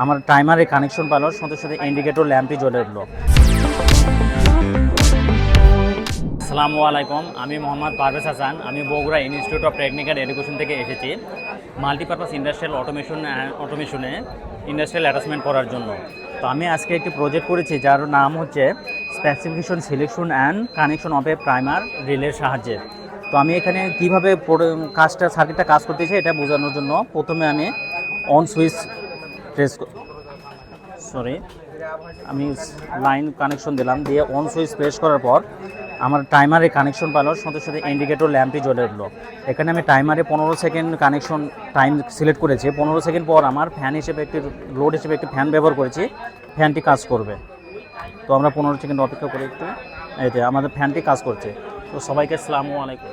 আমার টাইমারে কানেকশন পালো সাথে সাথে ইন্ডিকেটর ল্যাম্পটি জ্বলে উঠল। আসসালামু আলাইকুম, আমি মোহাম্মদ পারভেজ হাসান। আমি Bogura institute of technical education থেকে এসেছি মাল্টিপারপাস ইন্ডাস্ট্রিয়াল অটোমেশন অটোমেশনে ইন্ডাস্ট্রিয়াল অ্যাটাচমেন্ট করার জন্য। তো আমি আজকে একটি প্রজেক্ট করেছি, যার নাম হচ্ছে specification selection and connection of a primer রিলের সাহায্যে। তো আমি এখানে কীভাবে কাজটা সার্কিটটা কাজ করতেছি এটা বোঝানোর জন্য প্রথমে আমি অন সুইচ প্রেস সরি আমি লাইন কানেকশন দিলাম, দিয়ে অন সুইচ প্রেস করার পর আমার টাইমারে কানেকশন পালো, সাথে সাথে ইন্ডিকেটর ল্যাম্পটি জ্বলে উঠল। এখানে আমি টাইমারে পনেরো সেকেন্ড কানেকশন টাইম সিলেক্ট করেছি। পনেরো সেকেন্ড পর আমার ফ্যান হিসেবে একটি লোড হিসেবে একটি ফ্যান ব্যবহার করেছি ফ্যানটি কাজ করবে। তো আমরা পনেরো সেকেন্ড অপেক্ষা করে একটু। যে আমাদের ফ্যানটি কাজ করছে। তো সবাইকে আসসালামু আলাইকুম।